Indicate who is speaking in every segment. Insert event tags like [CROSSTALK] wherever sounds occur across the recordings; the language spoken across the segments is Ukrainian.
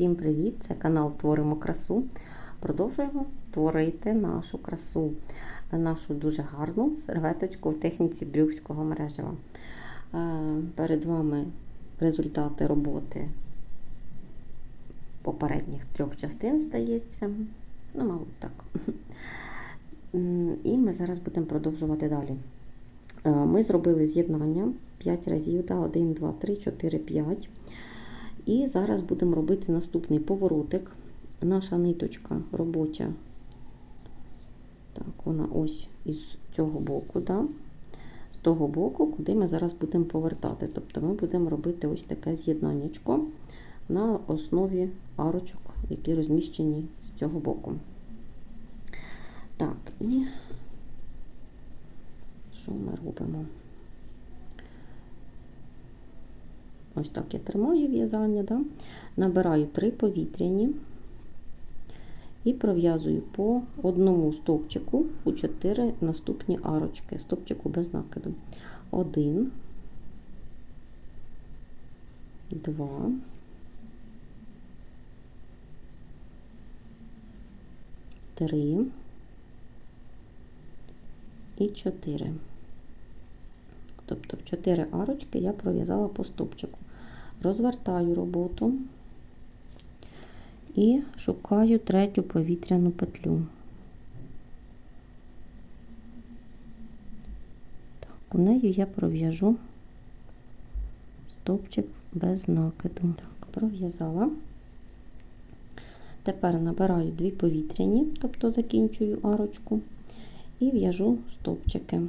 Speaker 1: Всім привіт! Це канал Творимо красу. Продовжуємо творити нашу красу, нашу дуже гарну серветочку в техніці брюкського мережева. Е, Перед вами результати роботи попередніх трьох частин здається. Ну, мабуть, так. І ми зараз будемо продовжувати далі. Е, Ми зробили з'єднання 5 разів, 1, 2, 3, 4, 5. І зараз будемо робити наступний поворотик. Наша ниточка робоча, так, вона ось із цього боку, да? з того боку, куди ми зараз будемо повертати. Тобто ми будемо робити ось таке з'єднаннячко на основі арочок, які розміщені з цього боку. Так, і що ми робимо? Ось так я тримаю в'язання, да? набираю три повітряні і пров'язую по одному стовпчику у чотири наступні арочки, стовпчику без накиду. Один, два, три і чотири. Тобто в 4 арочки я пров'язала по стовпчику. Розвертаю роботу і шукаю третю повітряну петлю. Так, у неї я пров'яжу стовпчик без накиду. Так, пров'язала. Тепер набираю дві повітряні, тобто закінчую арочку, і в'яжу стовпчики.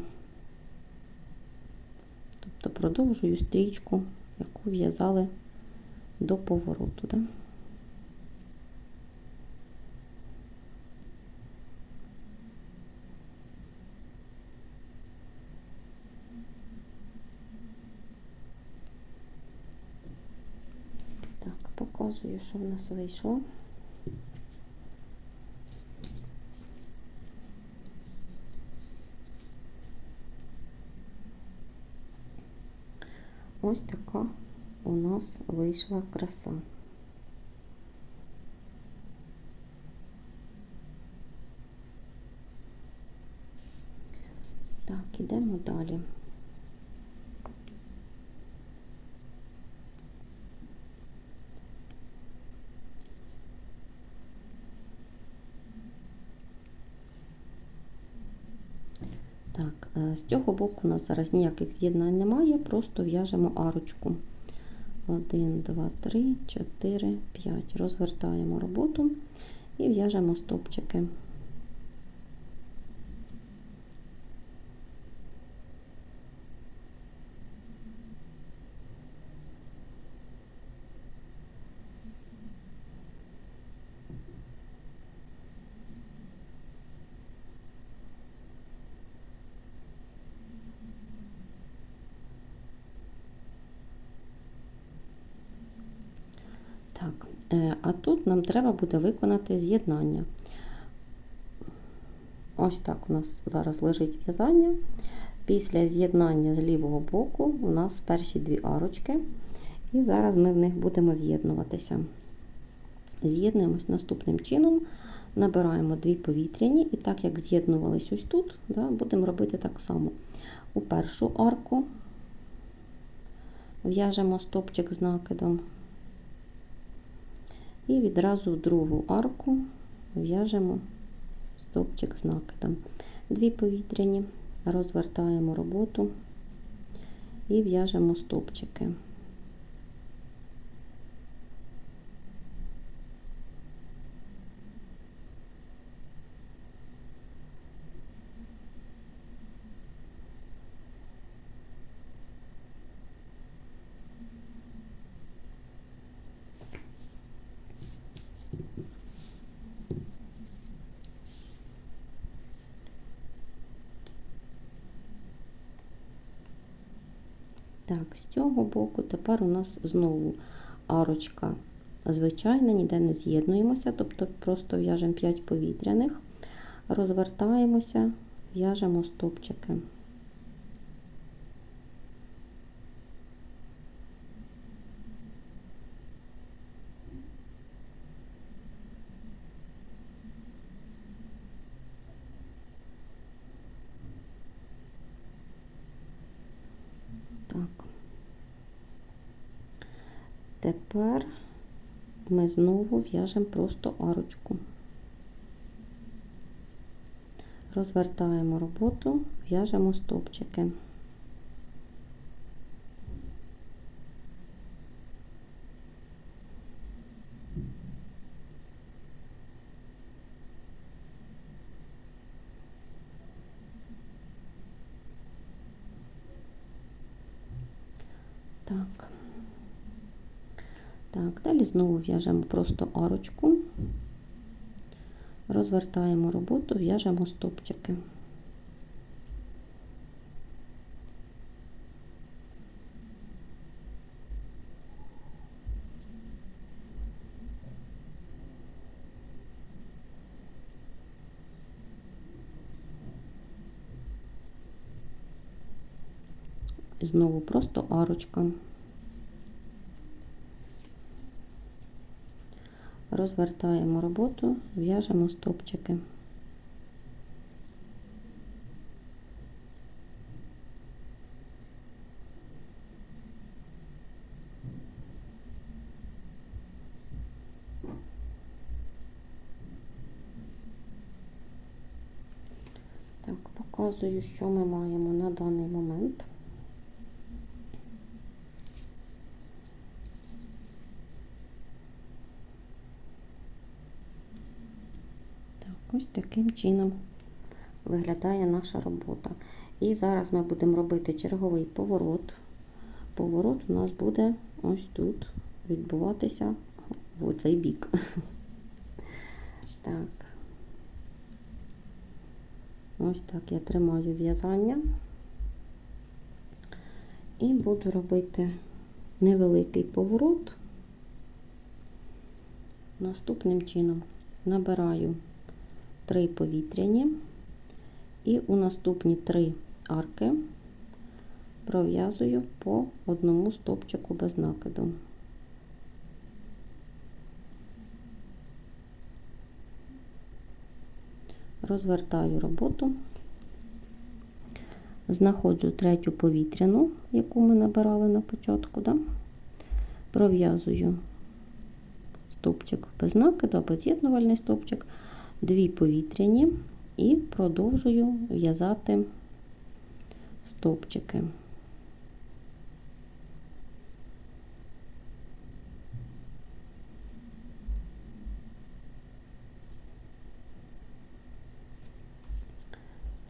Speaker 1: Тобто продовжую стрічку, яку в'язали до повороту. Да? Так, показую, що в нас вийшло. Ось така у нас вийшла краса. Так, ідемо далі. Так, з цього боку у нас зараз ніяких з'єднань немає, просто в'яжемо арочку. 1, 2, 3, 4, 5. Розвертаємо роботу і в'яжемо стопчики. Так, а тут нам треба буде виконати з'єднання. Ось так у нас зараз лежить в'язання. Після з'єднання з лівого боку у нас перші дві арочки, і зараз ми в них будемо з'єднуватися. З'єднуємось наступним чином, набираємо дві повітряні, і так як з'єднувались ось тут, да, будемо робити так само. У першу арку в'яжемо стопчик з накидом. І відразу в другу арку в'яжемо стовпчик з накидом. Дві повітряні, розвертаємо роботу і в'яжемо стовпчики. Так, з цього боку тепер у нас знову арочка звичайна, ніде не з'єднуємося, тобто просто в'яжемо 5 повітряних, розвертаємося, в'яжемо стопчики. Так. Тепер ми знову в'яжемо просто арочку. Розвертаємо роботу, в'яжемо стовпчики. Так. Так, далі знову в'яжемо просто арочку, розвертаємо роботу, в'яжемо стопчики. І Знову просто арочка. Розвертаємо роботу, в'яжемо стопчики. Так, показую, що ми маємо на даний момент. Так, ось таким чином виглядає наша робота. І зараз ми будемо робити черговий поворот. Поворот у нас буде ось тут відбуватися в цей бік. Так. Ось так я тримаю в'язання і буду робити невеликий поворот. Наступним чином набираю три повітряні і у наступні три арки пров'язую по одному стопчику без накиду. Розвертаю роботу, знаходжу третю повітряну, яку ми набирали на початку, да? пров'язую стовпчик без накиду або з'єднувальний стовпчик, дві повітряні і продовжую в'язати стовпчики.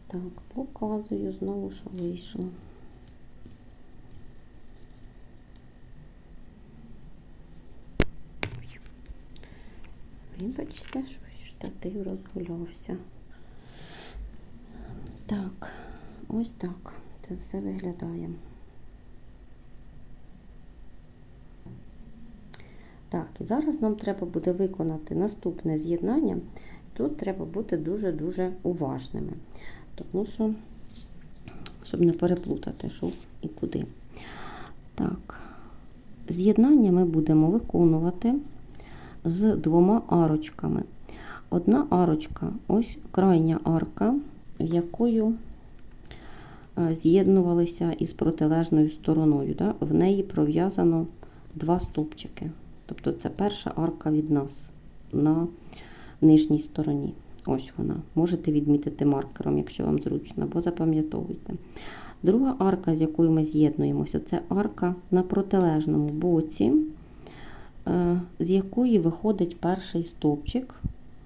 Speaker 1: Так, показую знову, що вийшло. Вибачте, що штатив розгулявся. Так, ось так це все виглядає. Так, і зараз нам треба буде виконати наступне з'єднання. Тут треба бути дуже-дуже уважними, тому що, щоб не переплутати, що і куди. Так, з'єднання ми будемо виконувати з двома арочками. Одна арочка, ось крайня арка, в якою з'єднувалися із протилежною стороною. Да? В неї пров'язано два стовпчики. Тобто це перша арка від нас на нижній стороні. Ось вона. Можете відмітити маркером, якщо вам зручно, або запам'ятовуйте. Друга арка, з якою ми з'єднуємося, це арка на протилежному боці, з якої виходить перший стовпчик,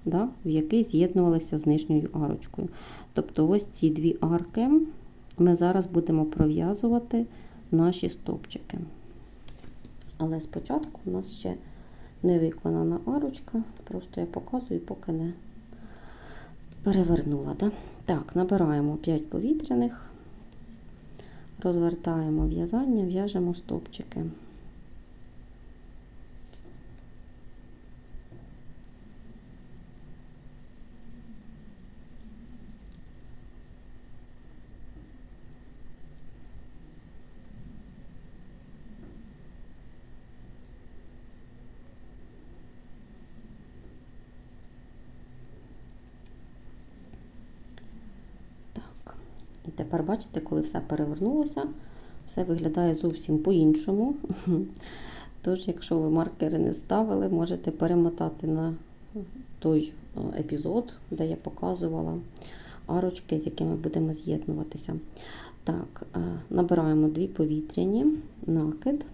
Speaker 1: да, в який з'єднувалися з нижньою арочкою. Тобто, ось ці дві арки ми зараз будемо пров'язувати наші стовпчики. Але спочатку у нас ще не виконана арочка, просто я показую, поки не перевернула. Да? Так, набираємо 5 повітряних, розвертаємо в'язання, в'яжемо стовпчики. І тепер, бачите, коли все перевернулося, все виглядає зовсім по-іншому. [LAUGHS] Тож, якщо ви маркери не ставили, можете перемотати на той е, епізод, де я показувала арочки, з якими будемо з'єднуватися. Так, е, набираємо дві повітряні, накид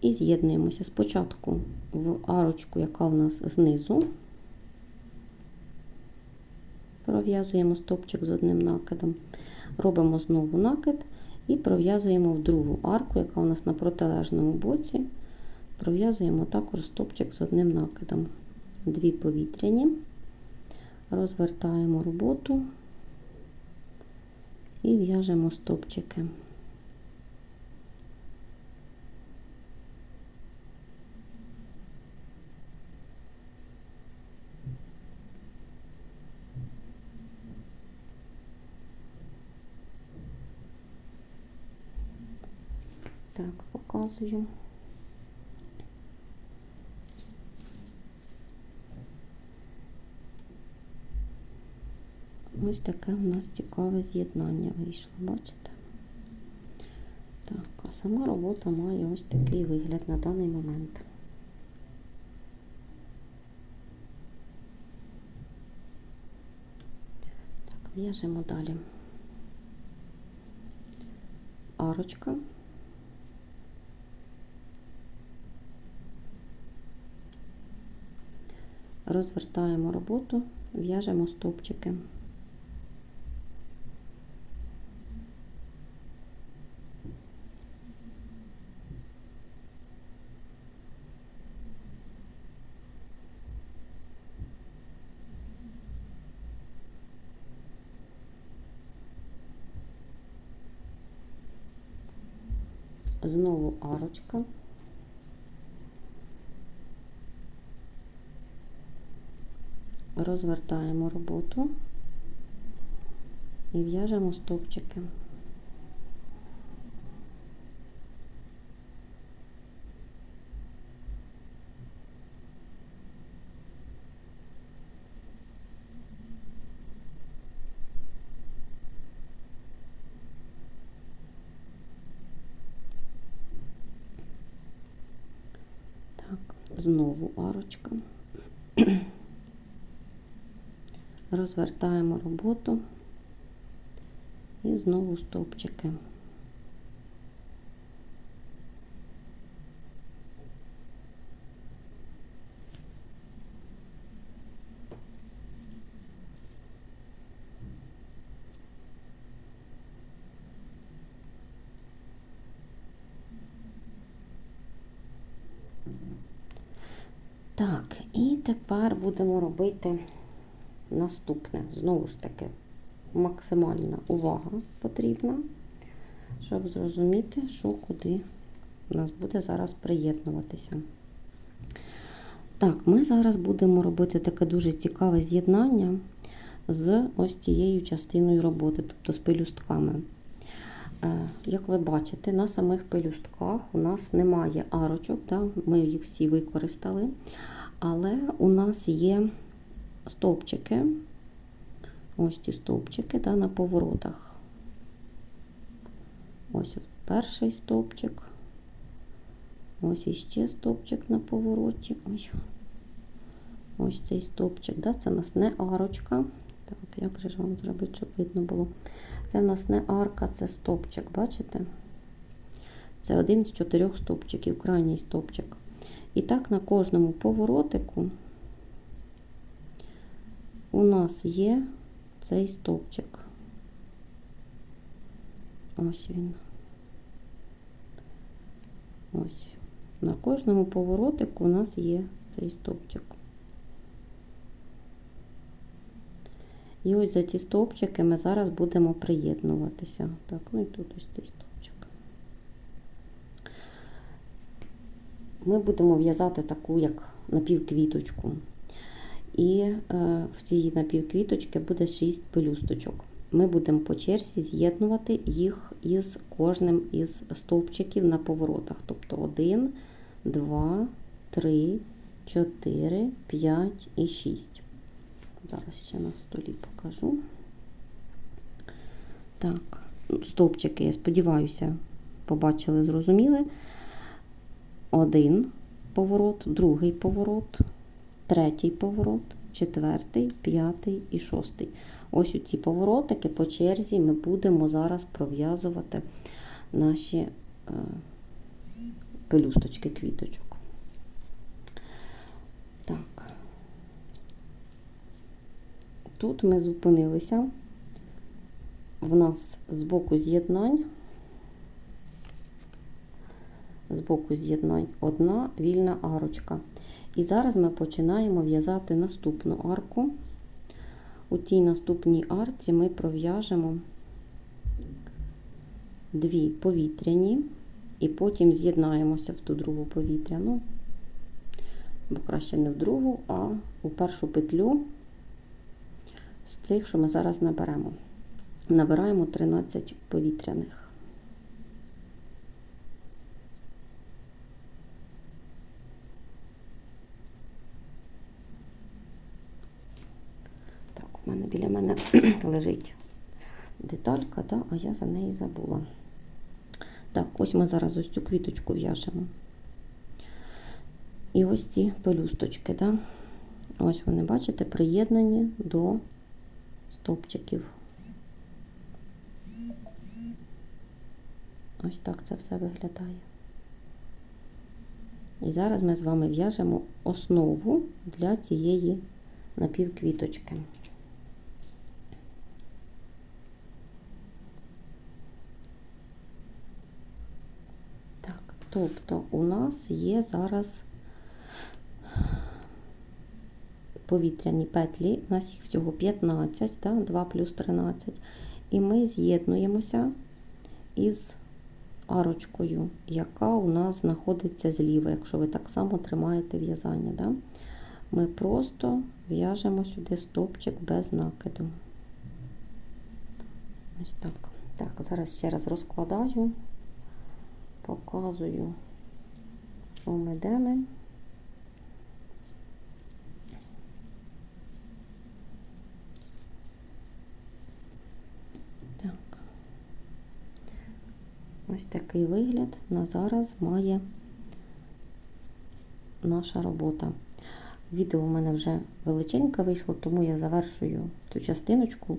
Speaker 1: і з'єднуємося спочатку в арочку, яка у нас знизу. Пров'язуємо стопчик з одним накидом, робимо знову накид і пров'язуємо в другу арку, яка у нас на протилежному боці. Пров'язуємо також стопчик з одним накидом. Дві повітряні, розвертаємо роботу і в'яжемо стопчики. Так, показую. Ось таке у нас цікаве з'єднання вийшло, бачите? Так, а сама робота має ось такий вигляд на даний момент. Так, в'яжемо далі. Арочка. Розвертаємо роботу, в'яжемо стовпчики. Знову арочка. Розвертаємо роботу і в'яжемо стовпчики. Так, знову арочка. Розвертаємо роботу і знову стовпчики. Так, і тепер будемо робити наступне. Знову ж таки, максимальна увага потрібна, щоб зрозуміти, що куди нас буде зараз приєднуватися. Так, ми зараз будемо робити таке дуже цікаве з'єднання з ось цією частиною роботи, тобто з пелюстками. Е, Як ви бачите, на самих пелюстках у нас немає арочок, да? ми їх всі використали, але у нас є стовпчики, ось ці стовпчики да, на поворотах. Ось перший стовпчик, ось іще стовпчик на повороті. Ой. Ось цей стовпчик, да, це у нас не арочка. Так, як же вам зробити, щоб видно було? Це в нас не арка, це стовпчик, бачите? Це один з чотирьох стовпчиків, крайній стовпчик. І так на кожному поворотику у нас є цей стовпчик. Ось він. Ось. На кожному поворотику у нас є цей стовпчик. І ось за ці стовпчики ми зараз будемо приєднуватися. Так, ну і тут ось цей стовпчик. Ми будемо в'язати таку, як напівквіточку. І е, в цій напівквіточці буде 6 пелюсточок. Ми будемо по черзі з'єднувати їх із кожним із стовпчиків на поворотах. Тобто 1, 2, 3, 4, 5 і 6. Зараз ще на столі покажу. Так, стовпчики, я сподіваюся, побачили, зрозуміли. Один поворот, другий поворот, третій поворот, четвертий, п'ятий і шостий. Ось у ці поворотики по черзі ми будемо зараз пров'язувати наші е, пелюсточки квіточок. Так. Тут ми зупинилися. В нас з боку з'єднань, з боку з'єднань одна вільна арочка. І зараз ми починаємо в'язати наступну арку. У тій наступній арці ми пров'яжемо дві повітряні, і потім з'єднаємося в ту другу повітряну, бо краще не в другу, а у першу петлю з цих, що ми зараз наберемо. Набираємо 13 повітряних. Так, у мене біля мене [CLEARS THROAT] лежить деталька, да, а я за неї забула. Так, ось ми зараз ось цю квіточку в'яжемо. І ось ці пелюсточки, да? ось вони, бачите, приєднані до стовпчиків. Ось так це все виглядає. І зараз ми з вами в'яжемо основу для цієї напівквіточки. Так, тобто у нас є зараз повітряні петлі, у нас їх всього 15, да, 2 плюс 13. І ми з'єднуємося із арочкою, яка у нас знаходиться зліва, якщо ви так само тримаєте в'язання. Да? Ми просто в'яжемо сюди стовпчик без накиду. Ось так. Так, зараз ще раз розкладаю, показую, що ми де. Так. Ось такий вигляд на зараз має наша робота. Відео у мене вже величеньке вийшло, тому я завершую цю частиночку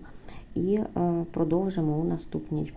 Speaker 1: і е, продовжимо у наступній.